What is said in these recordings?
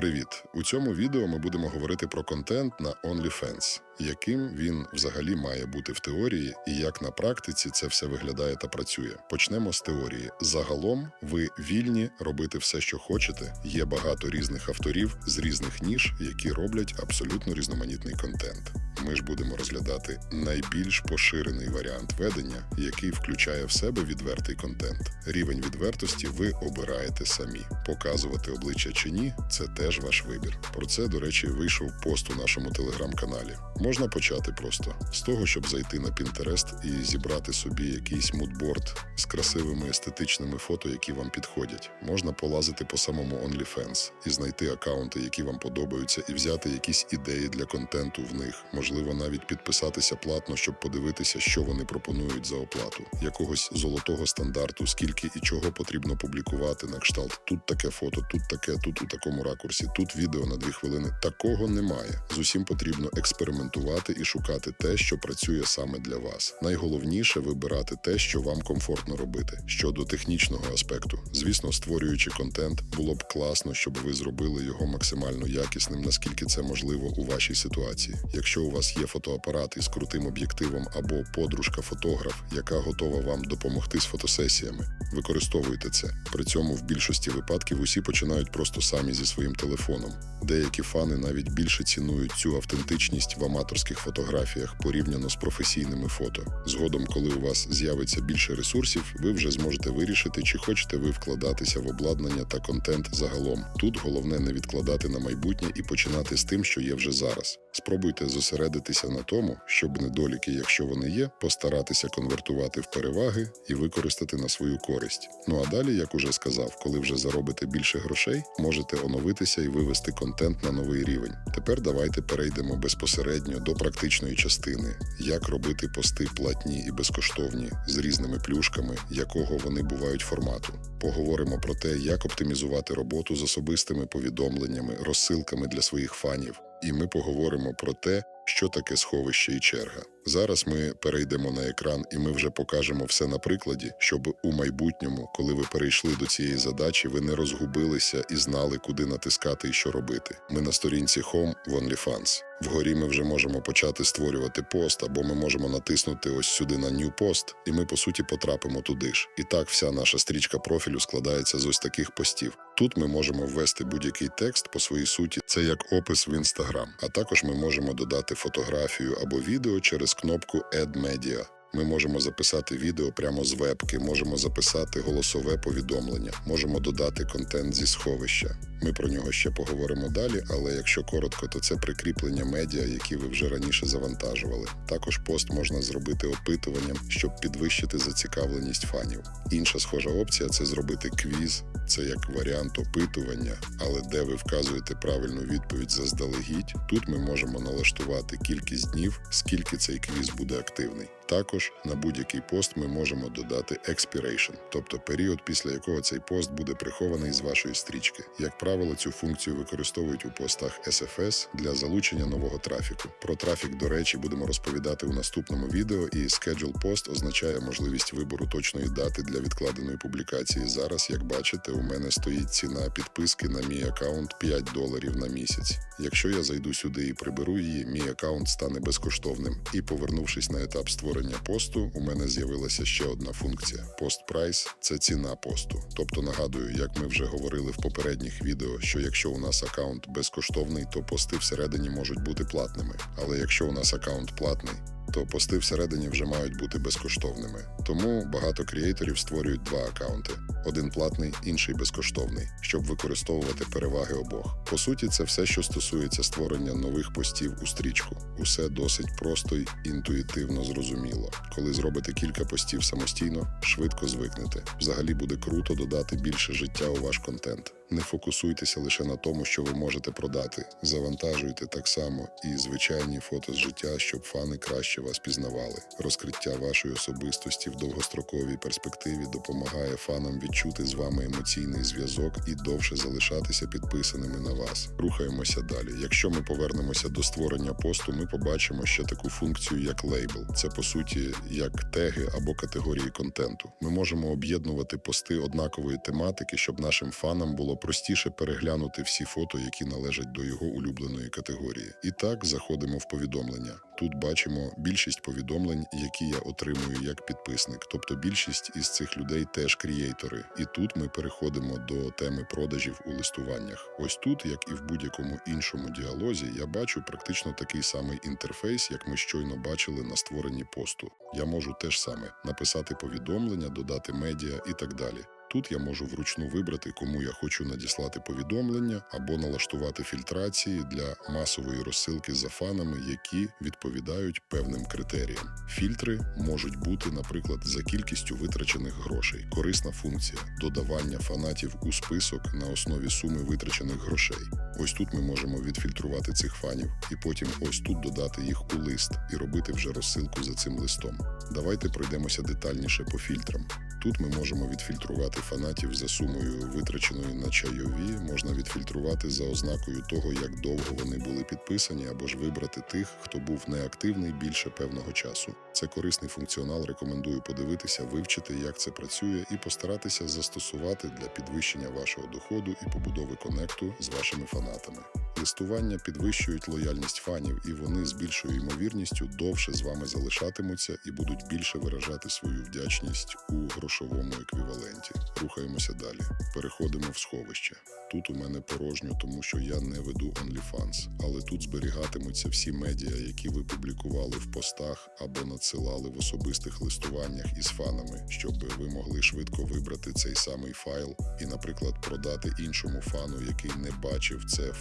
Привіт! У цьому відео ми будемо говорити про контент на OnlyFans, яким він взагалі має бути в теорії, і як на практиці це все виглядає та працює. Почнемо з теорії. Загалом ви вільні робити все, що хочете. Є багато різних авторів з різних ніж, які роблять абсолютно різноманітний контент. Ми ж будемо розглядати найбільш поширений варіант ведення, який включає в себе відвертий контент. Рівень відвертості ви обираєте самі. Показувати обличчя чи ні це теж ваш вибір. Про це, до речі, вийшов пост у нашому телеграм-каналі. Можна почати просто з того, щоб зайти на Pinterest і зібрати собі якийсь мудборд з красивими естетичними фото, які вам підходять. Можна полазити по самому OnlyFans і знайти акаунти, які вам подобаються, і взяти якісь ідеї для контенту в них. Можливо, навіть підписатися платно, щоб подивитися, що вони пропонують за оплату, якогось золотого стандарту, скільки і чого потрібно публікувати на кшталт. Тут таке фото, тут таке, тут у такому ракурсі, тут відео на дві хвилини. Такого немає. З усім потрібно експериментувати і шукати те, що працює саме для вас. Найголовніше вибирати те, що вам комфортно робити. Щодо технічного аспекту, звісно, створюючи контент, було б класно, щоб ви зробили його максимально якісним, наскільки це можливо у вашій ситуації. Якщо у вас є фотоапарат із крутим об'єктивом або подружка-фотограф, яка готова вам допомогти з фотосесіями, використовуйте це. При цьому в більшості випадків усі починають просто самі зі своїм телефоном. Деякі фани навіть більше цінують цю автентичність в аматорських фотографіях порівняно з професійними фото. Згодом, коли у вас з'явиться більше ресурсів, ви вже зможете вирішити, чи хочете ви вкладатися в обладнання та контент загалом. Тут головне не відкладати на майбутнє і починати з тим, що є вже зараз. Спробуйте зосередитися на тому, щоб недоліки, якщо вони є, постаратися конвертувати в переваги і використати на свою користь. Ну а далі, як уже сказав, коли вже заробите більше грошей, можете оновитися і вивести контент на новий рівень. Тепер давайте перейдемо безпосередньо до практичної частини, як робити пости платні і безкоштовні з різними плюшками, якого вони бувають формату. Поговоримо про те, як оптимізувати роботу з особистими повідомленнями, розсилками для своїх фанів. І ми поговоримо про те, що таке сховище і черга. Зараз ми перейдемо на екран і ми вже покажемо все на прикладі, щоб у майбутньому, коли ви перейшли до цієї задачі, ви не розгубилися і знали, куди натискати і що робити. Ми на сторінці Home в OnlyFans. Вгорі ми вже можемо почати створювати пост, або ми можемо натиснути ось сюди на New Post, і ми по суті потрапимо туди ж. І так вся наша стрічка профілю складається з ось таких постів. Тут ми можемо ввести будь-який текст по своїй суті, це як опис в Instagram. А також ми можемо додати фотографію або відео через кнопку Add Media. Ми можемо записати відео прямо з вебки, можемо записати голосове повідомлення, можемо додати контент зі сховища. Ми про нього ще поговоримо далі, але якщо коротко, то це прикріплення медіа, які ви вже раніше завантажували. Також пост можна зробити опитуванням, щоб підвищити зацікавленість фанів. Інша схожа опція це зробити квіз, це як варіант опитування, але де ви вказуєте правильну відповідь заздалегідь. Тут ми можемо налаштувати кількість днів, скільки цей квіз буде активний. Також на будь-який пост ми можемо додати expiration, тобто період, після якого цей пост буде прихований з вашої стрічки. Як правило, цю функцію використовують у постах SFS для залучення нового трафіку. Про трафік, до речі, будемо розповідати у наступному відео. І schedule post означає можливість вибору точної дати для відкладеної публікації. Зараз, як бачите, у мене стоїть ціна підписки на мій аккаунт 5 доларів на місяць. Якщо я зайду сюди і приберу її, мій аккаунт стане безкоштовним. І повернувшись на етап створення посту, у мене з'явилася ще одна функція: пост прайс це ціна посту. Тобто нагадую, як ми вже говорили в попередніх відео, що якщо у нас аккаунт безкоштовний, то пости всередині можуть бути платними. Але якщо у нас аккаунт платний, то пости всередині вже мають бути безкоштовними. Тому багато креаторів створюють два акаунти: один платний, інший безкоштовний, щоб використовувати переваги обох. По суті, це все, що стосується створення нових постів у стрічку. Усе досить просто й інтуїтивно зрозуміло. Коли зробите кілька постів самостійно, швидко звикнете. Взагалі буде круто додати більше життя у ваш контент. Не фокусуйтеся лише на тому, що ви можете продати. Завантажуйте так само і звичайні фото з життя, щоб фани краще вас пізнавали. Розкриття вашої особистості в довгостроковій перспективі допомагає фанам відчути з вами емоційний зв'язок і довше залишатися підписаними на вас. Рухаємося далі. Якщо ми повернемося до створення посту, ми побачимо ще таку функцію, як лейбл. Це по суті як теги або категорії контенту. Ми можемо об'єднувати пости однакової тематики, щоб нашим фанам було простіше переглянути всі фото, які належать до його улюбленої категорії. І так заходимо в повідомлення. Тут бачимо більшість повідомлень, які я отримую як підписник. Тобто більшість із цих людей теж крієйтори. І тут ми переходимо до теми продажів у листуваннях. Ось тут, як і в будь-якому іншому діалозі, я бачу практично такий самий інтерфейс, як ми щойно бачили на створенні посту. Я можу теж саме написати повідомлення, додати медіа і так далі. Тут я можу вручну вибрати, кому я хочу надіслати повідомлення або налаштувати фільтрації для масової розсилки за фанами, які відповідають певним критеріям. Фільтри можуть бути, наприклад, за кількістю витрачених грошей, корисна функція, додавання фанатів у список на основі суми витрачених грошей. Ось тут ми можемо відфільтрувати цих фанів, і потім ось тут додати їх у лист і робити вже розсилку за цим листом. Давайте пройдемося детальніше по фільтрам. Тут ми можемо відфільтрувати фанатів за сумою витраченою на чайові, можна відфільтрувати за ознакою того, як довго вони були підписані, або ж вибрати тих, хто був неактивний більше певного часу. Це корисний функціонал. Рекомендую подивитися, вивчити, як це працює, і постаратися застосувати для підвищення вашого доходу і побудови конекту з вашими фанатами. Листування підвищують лояльність фанів, і вони з більшою ймовірністю довше з вами залишатимуться і будуть більше виражати свою вдячність у грошовому еквіваленті. Рухаємося далі. Переходимо в сховище. Тут у мене порожньо, тому що я не веду OnlyFans, але тут зберігатимуться всі медіа, які ви публікували в постах або надсилали в особистих листуваннях із фанами, щоб ви могли швидко вибрати цей самий файл і, наприклад, продати іншому фану, який не бачив це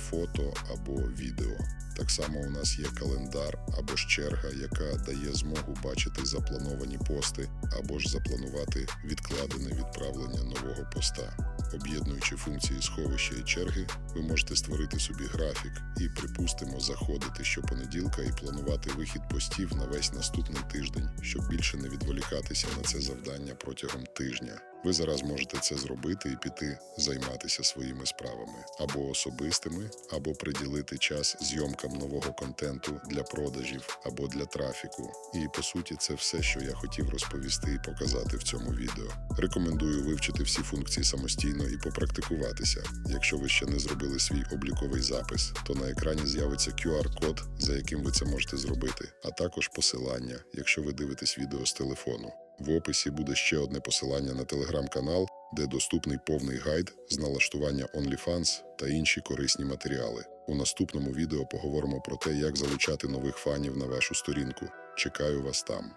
або відео. Так само у нас є календар або ж черга, яка дає змогу бачити заплановані пости або ж запланувати відкладене відправлення нового поста. Об'єднуючи функції сховища і черги, ви можете створити собі графік і, припустимо, заходити щопонеділка і планувати вихід постів на весь наступний тиждень, щоб більше не відволікатися на це завдання протягом тижня. Ви зараз можете це зробити і піти займатися своїми справами або особистими, або приділити час зйомкам нового контенту для продажів або для трафіку. І по суті, це все, що я хотів розповісти і показати в цьому відео. Рекомендую вивчити всі функції самостійно і попрактикуватися. Якщо ви ще не зробили свій обліковий запис, то на екрані з'явиться QR-код, за яким ви це можете зробити, а також посилання, якщо ви дивитесь відео з телефону. В описі буде ще одне посилання на телеграм-канал, де доступний повний гайд з налаштування OnlyFans та інші корисні матеріали. У наступному відео поговоримо про те, як залучати нових фанів на вашу сторінку. Чекаю вас там.